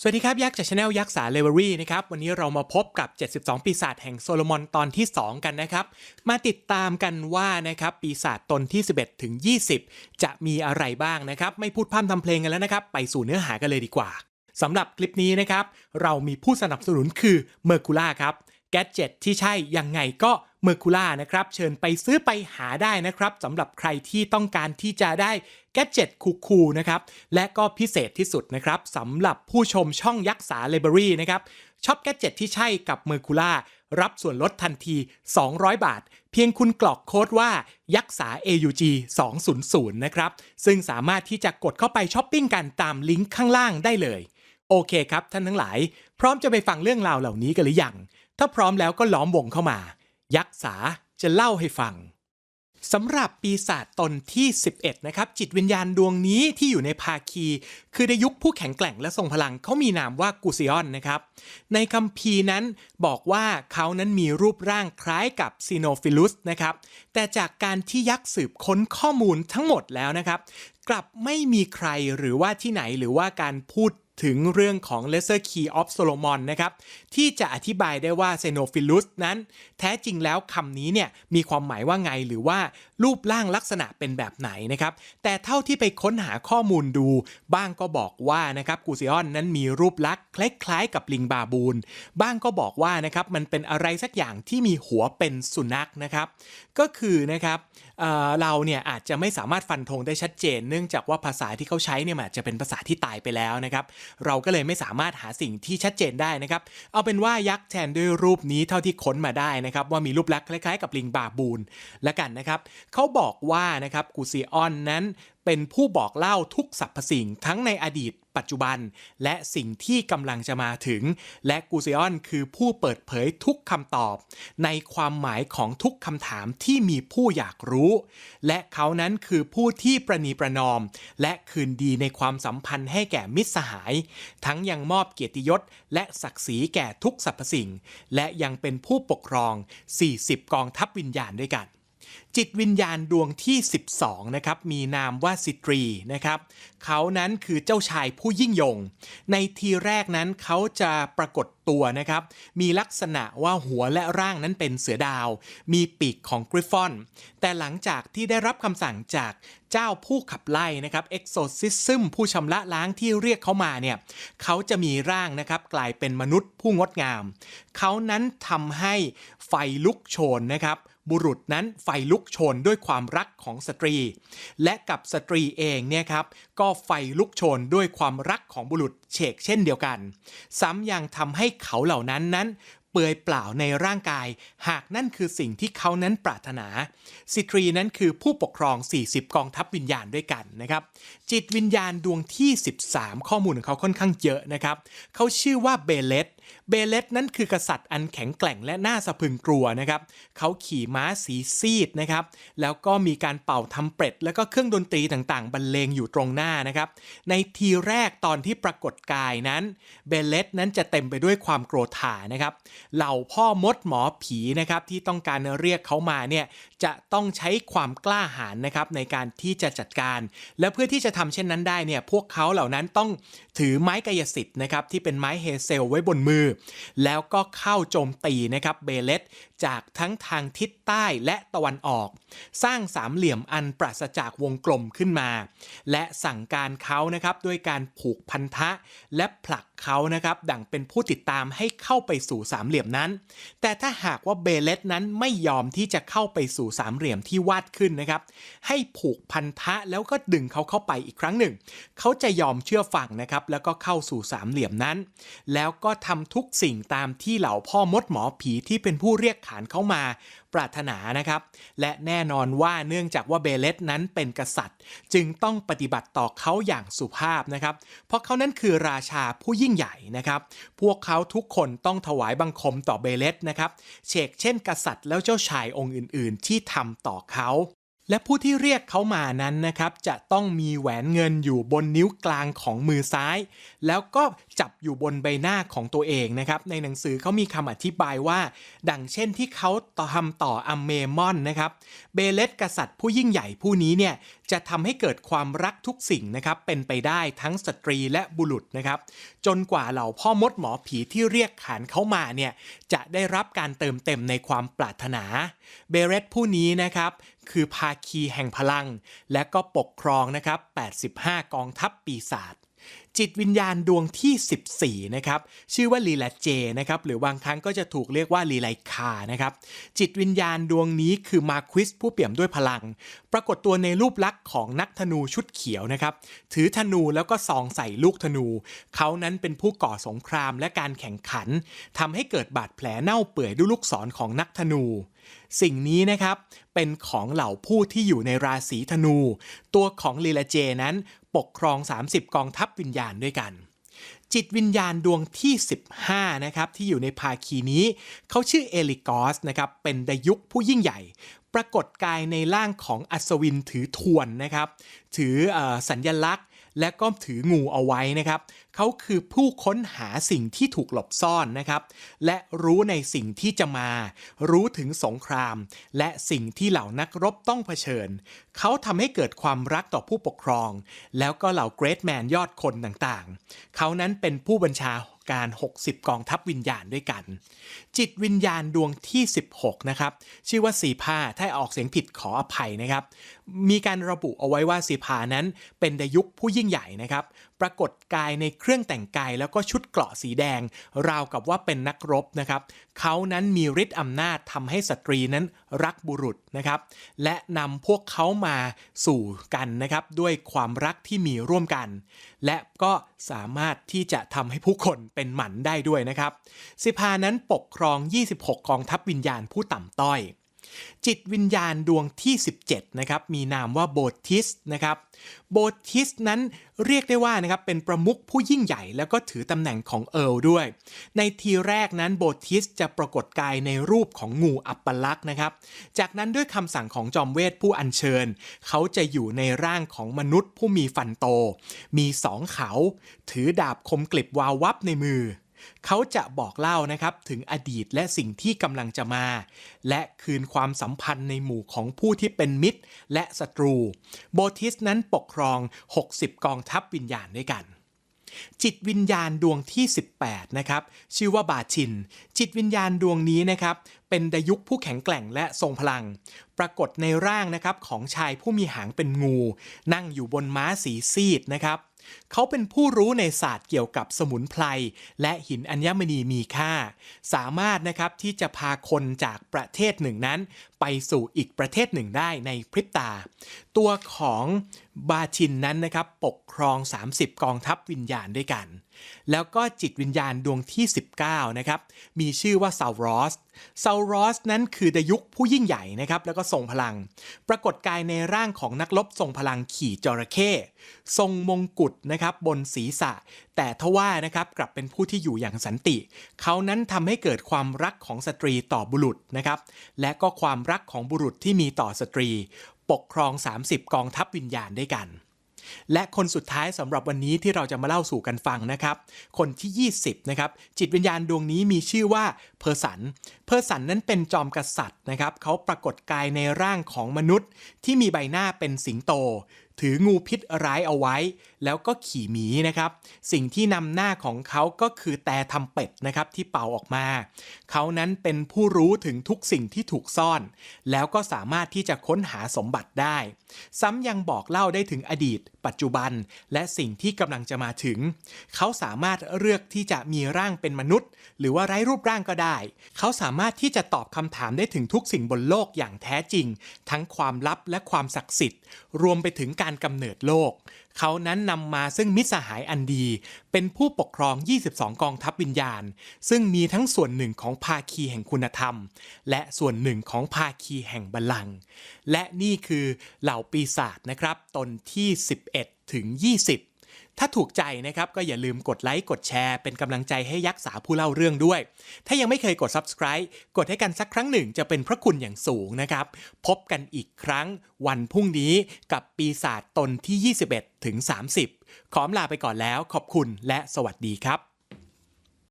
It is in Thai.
สวัสดีครับ ยักษ์จากช anel ยักษ์สาเลเวอรี่นะครับ วันนี้เรามาพบกับ 72 ปีศาจแห่งโซโลมอนตอนที่ 2 กันนะครับ มาติดตามกันว่านะครับปีศาจตนที่ 11 ถึง 20 จะมีอะไรบ้างนะครับ ไม่พูดพร่ำทำเพลงกันแล้วนะครับ ไปสู่เนื้อหากันเลยดีกว่าสำหรับคลิปนี้นะครับ เรามีผู้สนับสนุนคือเมอร์คูล่าครับแกดเจ็ตที่ใช่ยังไงก็ เมอร์คูล่านะครับเชิญไปซื้อไปหาได้นะครับสำหรับใครที่ต้องการที่จะได้แกดเจ็ตคูลๆนะครับและก็พิเศษที่สุดนะครับสำหรับผู้ชมช่องยักษ์สาเลเบอรี่นะครับช็อปแกดเจ็ตที่ใช่กับเมอร์คูล่ารับส่วนลดทันที 200 บาท เพียงคุณกรอกโค้ดว่ายักษ์สา AUG 200นะครับ ซึ่งสามารถที่จะกดเข้าไปช้อปปิ้งกันตามลิงก์ข้างล่างได้เลย โอเคครับท่านทั้งหลาย พร้อมจะไปฟังเรื่องราวเหล่านี้กันหรือยัง ถ้าพร้อมแล้วก็ล้อมวงเข้ามา ยักษ์สาจะเล่าให้ฟังสำหรับปีศาจตนที่ 11 นะครับ จิตวิญญาณดวงนี้ที่อยู่ในภาคี คือในยุคผู้แข็งแกร่งและทรงพลังเขามีนามว่ากูซิออนนะครับ ในคัมภีร์นั้นบอกว่าเขานั้นมีรูปร่างคล้ายกับซีโนฟิลุสนะครับ แต่จากการที่ยักษ์สืบค้นข้อมูลทั้งหมดแล้วนะครับ กลับไม่มีใครหรือว่าที่ไหนหรือว่าการพูด ถึงเรื่องของ Lesser Key of Solomon นะครับ ที่จะอธิบายได้ว่า Xenophilus นั้น แท้จริงแล้วคำนี้เนี่ยมีความหมายว่าไงหรือว่า รูปร่างลักษณะเป็นแบบไหนนะครับ แต่เท่าที่ไปค้นหาข้อมูลดู บ้างก็บอกว่านะครับกูซิออนนั้นมีรูปลักษณ์คล้ายๆกับลิงบาบูน บ้างก็บอกว่านะครับมันเป็นอะไรสักอย่างที่มีหัวเป็นสุนัขนะครับ ก็คือนะครับเเราเนี่ยอาจจะไม่สามารถฟันธงได้ชัดเจน เนื่องจากว่าภาษาที่เขาใช้เนี่ยอาจจะเป็นภาษาที่ตายไปแล้วนะครับ เราก็เลยไม่สามารถหาสิ่งที่ชัดเจนได้นะครับ เอาเป็นว่ายักษ์แทนด้วยรูปนี้เท่าที่ค้นมาได้นะครับว่ามีรูปลักษณ์คล้ายๆ กับลิงบาบูนและกันนะครับเขาบอกว่านะครับกูซิออนนั้นเป็นผู้บอกเล่าทุกสรรพสิ่งทั้งในอดีตปัจจุบัน และสิ่งที่กำลังจะมาถึง และกูซิออนคือผู้เปิดเผยทุกคำตอบ ในความหมายของทุกคำถามที่มีผู้อยากรู้ และเขานั้นคือผู้ที่ประนีประนอม และคืนดีในความสัมพันธ์ให้แก่มิตรสหาย ทั้งยังมอบเกียรติยศ และศักดิ์ศรีแก่ทุกสรรพสิ่ง และยังเป็นผู้ปกครอง 40 กองทัพวิญญาณด้วยกัน จิตวิญญาณดวงที่ 12 นะครับ มีนามว่าสิตรีนะครับ เขานั้นคือเจ้าชายผู้ยิ่งยง ในทีแรกนั้นเขาจะปรากฏตัวนะครับ มีลักษณะว่าหัวและร่างนั้นเป็นเสือดาว มีปีกของกริฟฟอน แต่หลังจากที่ได้รับคำสั่งจากเจ้าผู้ขับไล่นะครับเอ็กโซซิซึมผู้ชำระล้างที่เรียกเขามาเนี่ยเขาจะมีร่างนะครับกลายเป็นมนุษย์ผู้งดงาม เขานั้นทำให้ไฟลุกโชนนะครับ บุรุษนั้นไฟลุกโชนด้วยความรักของสตรี และกับสตรีเองเนี่ยครับก็ไฟลุกโชนด้วยความรักของบุรุษเฉกเช่นเดียวกัน ซ้ำยังทำให้เขาเหล่านั้นนั้นเปลือยเปล่าในร่างกาย หากนั่นคือสิ่งที่เขานั้นปรารถนา สิตรีนั้นคือผู้ปกครอง 40 กองทัพวิญญาณด้วยกันนะครับ จิตวิญญาณดวงที่ 13 ข้อมูลของเขาค่อนข้างเยอะนะครับ เขาชื่อว่าเบเลต เบเลตนั้นคือกษัตริย์อันแข็งแกร่งและน่าสะพึงกลัวนะครับ เขาขี่ม้าสีซีดนะครับ แล้วก็มีการเป่าทำเปร็ด แล้วก็เครื่องดนตรีต่างๆ บรรเลงอยู่ตรงหน้านะครับ ในทีแรกตอนที่ปรากฏกายนั้น เบเลตนั้นจะเต็มไปด้วยความโกรธานะครับ เหล่าพ่อมดหมอผีนะครับที่ต้องการเรียกเขามาเนี่ยจะต้องใช้ความกล้าหาญนะครับในการที่จะจัดการ และเพื่อที่จะทำเช่นนั้นได้เนี่ยพวกเขาเหล่านั้นต้องถือไม้กายสิทธิ์นะครับที่เป็นไม้เฮเซลไว้บนมือแล้วก็เข้าโจมตีนะครับเบเลตจากทั้งทางทิศใต้และตะวันออก สร้างสามเหลี่ยมอันปราศจากวงกลมขึ้นมา และสั่งการเขานะครับด้วยการผูกพันธะ และผลักเขานะครับดังเป็นผู้ติดตามให้เข้าไปสู่สามเหลี่ยมนั้น แต่ถ้าหากว่าเบเลตนั้นไม่ยอมที่จะเข้าไปสู่สามเหลี่ยมที่วาดขึ้นนะครับ ให้ผูกพันธะแล้วก็ดึงเขาเข้าไปอีกครั้งหนึ่ง เขาจะยอมเชื่อฟังนะครับแล้วก็เข้าสู่สามเหลี่ยมนั้น แล้วก็ทำทุกสิ่งตามที่เหล่าพ่อมดหมอผีที่เป็นผู้เรียกขานเข้ามาปรารถนานะครับ และแน่นอนว่าเนื่องจากว่าเบเลตนั้นเป็นกษัตริย์ จึงต้องปฏิบัติต่อเขาอย่างสุภาพนะครับ เพราะเขานั้นคือราชาผู้ยิ่งใหญ่นะครับ พวกเขาทุกคนต้องถวายบังคมต่อเบเลตนะครับเชกเช่น กษัตริย์แล้วเจ้าชายองค์อื่น ๆ ที่ทำต่อเขา และผู้ที่เรียกเขามานั้นนะครับ จะต้องมีแหวนเงินอยู่บนนิ้วกลางของมือซ้าย แล้วก็จับอยู่บนใบหน้าของตัวเองนะครับในหนังสือเขามีคำอธิบายว่า ดังเช่นที่เขาทำต่ออัมเมมอนนะครับเบเลสกษัตริย์ผู้ยิ่งใหญ่ผู้นี้เนี่ยจะทำให้เกิดความรักทุกสิ่งนะครับเป็นไปได้ทั้งสตรีและบุรุษนะครับจนกว่าเหล่าพ่อมดหมอผีที่เรียกขานเขามาเนี่ยจะได้รับการเติมเต็มในความปรารถนา เบเรตผู้นี้นะครับ คือภาคีแห่งพลัง และก็ปกครองนะครับ 85 กองทัพปีศาจจิตวิญญาณดวงที่ 14 นะครับ ชื่อว่าลีลาเจนะครับ หรือบางครั้งก็จะถูกเรียกว่าลีไลคานะครับ จิตวิญญาณดวงนี้คือมาควิสผู้เปี่ยมด้วยพลัง ปรากฏตัวในรูปลักษณ์ของนักธนูชุดเขียวนะครับ ถือธนูแล้วก็ซองใส่ลูกธนู เขานั้นเป็นผู้ก่อสงครามและการแข่งขันทำให้เกิดบาดแผลเน่าเปื่อยด้วยลูกศรของนักธนู สิ่งนี้นะครับเป็นของเหล่าผู้ที่อยู่ในราศีธนู ตัวของลีลาเจนั้นปกครอง 30 กองทัพวิญญาณด้วยกัน จิตวิญญาณดวงที่ 15 นะครับที่อยู่ในภาคีนี้ เขาชื่อเอลิกอสนะครับเป็นดยุคผู้ยิ่งใหญ่ ปรากฏกายในร่างของอัศวินถือทวนนะครับ ถืออสัญญลักษณ และก็ถืองูเอาไว้นะครับเขาคือผู้ค้นหาสิ่งที่ถูกหลบซ่อนนะครับ และรู้ในสิ่งที่จะมา รู้ถึงสงคราม และสิ่งที่เหล่านักรบต้องเผชิญ เขาทำให้เกิดความรักต่อผู้ปกครอง แล้วก็เหล่าเกรทแมนยอดคนต่างๆ เขานั้นเป็นผู้บัญชาการ 60 กองทัพวิญญาณด้วยกัน จิตวิญญาณดวงที่ 16 นะครับ ชื่อว่าสีพาถ้าออกเสียงผิดขออภัยนะครับ มีการระบุเอาไว้ว่าสีพานั้นเป็นดายุคผู้ยิ่งใหญ่นะครับ ปรากฏกายในเครื่องแต่งกายแล้วก็ชุดเกราะสีแดง ราวกับว่าเป็นนักรบนะครับ เขานั้นมีฤทธิ์อำนาจทำให้สตรีนั้นรักบุรุษนะครับ และนำพวกเขามาสู่กันนะครับ ด้วยความรักที่มีร่วมกัน และก็สามารถที่จะทำให้ผู้คนเป็นหมันได้ด้วยนะครับสิพานั้นปกครอง 26 กองทัพวิญญาณผู้ต่ำต้อย จิตวิญญาณดวงที่ 17 นะครับ มีนามว่าโบทิสนะครับ โบทิสนั้นเรียกได้ว่านะครับเป็นประมุขผู้ยิ่งใหญ่แล้วก็ถือตำแหน่งของเอิร์ลด้วย ในทีแรกนั้นโบทิสจะปรากฏกายในรูปของงูอัปปลักษ์นะครับ จากนั้นด้วยคำสั่งของจอมเวทผู้อัญเชิญ เขาจะอยู่ในร่างของมนุษย์ผู้มีฟันโต มีสองเขา ถือดาบคมกลิบวาววับในมือ เขาจะบอกเล่านะครับถึงอดีตและสิ่งที่กำลังจะมา และคืนความสัมพันธ์ในหมู่ของผู้ที่เป็นมิตรและศัตรู โบทิสนั้นปกครอง 60 กองทัพวิญญาณด้วยกันจิตวิญญาณดวงที่ 18 นะครับ ชื่อว่าบาชิน จิตวิญญาณดวงนี้นะครับ เป็นดยุคผู้แข็งแกร่งและทรงพลัง ปรากฏในร่างนะครับของชายผู้มีหางเป็นงู นั่งอยู่บนม้าสีซีดนะครับ เขาเป็นผู้รู้ในศาสตร์เกี่ยวกับสมุนไพรและหินอัญมณีมีค่า สามารถนะครับที่จะพาคนจากประเทศหนึ่งนั้น ไปสู่อีกประเทศหนึ่งได้ในพริบตา ตัวของบาชินนั้นนะครับปกครอง 30 กองทัพวิญญาณด้วยกัน แล้วก็จิตวิญญาณดวงที่ 19 นะครับ มีชื่อว่าซาวรอสซาวรอสนั้นคือดยุคผู้ยิ่งใหญ่นะครับ แล้วก็ทรงพลัง ปรากฏกายในร่างของนักรบทรงพลังขี่จระเข้ทรงมงกุฎนะครับบนศีรษะ แต่ทว่านะครับกลับเป็นผู้ที่อยู่อย่างสันติ เขานั้นทำให้เกิดความรักของสตรีต่อบุรุษนะครับ และก็ความรักของบุรุษที่มีต่อสตรี ปกครอง 30 กองทัพวิญญาณด้วยกัน และคนสุดท้ายสำหรับวันนี้ที่เราจะมาเล่าสู่กันฟังนะครับ คนที่ 20 นะครับ จิตวิญญาณดวงนี้มีชื่อว่าเพอร์สัน เพอร์สันนั้นเป็นจอมกษัตริย์นะครับ เขาปรากฏกายในร่างของมนุษย์ที่มีใบหน้าเป็นสิงโต ถืองูพิษร้ายเอาไว้ แล้วก็ขี่หมีนะครับ สิ่งที่นำหน้าของเขาก็คือแต่ทำเป็ดนะครับที่เป่าออกมา เขานั้นเป็นผู้รู้ถึงทุกสิ่งที่ถูกซ่อน แล้วก็สามารถที่จะค้นหาสมบัติได้ ซ้ำยังบอกเล่าได้ถึงอดีต ปัจจุบัน และสิ่งที่กำลังจะมาถึง เขาสามารถเลือกที่จะมีร่างเป็นมนุษย์ หรือว่าไร้รูปร่างก็ได้ เขาสามารถที่จะตอบคำถามได้ถึงทุกสิ่งบนโลกอย่างแท้จริง ทั้งความลับและความศักดิ์สิทธิ์ รวมไปถึงการกำเนิดโลก เขานั้นนำมาซึ่งมิตรสหายอันดี เป็นผู้ปกครอง 22 กองทัพวิญญาณ ซึ่งมีทั้งส่วนหนึ่งของภาคีแห่งคุณธรรม และส่วนหนึ่งของภาคีแห่งบัลลังก์และนี่คือเหล่าปีศาจนะครับ ตนที่ 11 ถึง 20 ถ้าถูกใจนะครับก็อย่าลืมกดไลค์กดแชร์ เป็นกำลังใจให้ยักษ์สาผู้เล่าเรื่องด้วย ถ้ายังไม่เคยกด subscribe กดให้กันสักครั้งหนึ่งจะเป็นพระคุณอย่างสูงนะครับ พบกันอีกครั้งวันพรุ่งนี้กับปีศาจตนที่ 21ถึง30 ขอมลาไปก่อนแล้วขอบคุณและสวัสดีครับ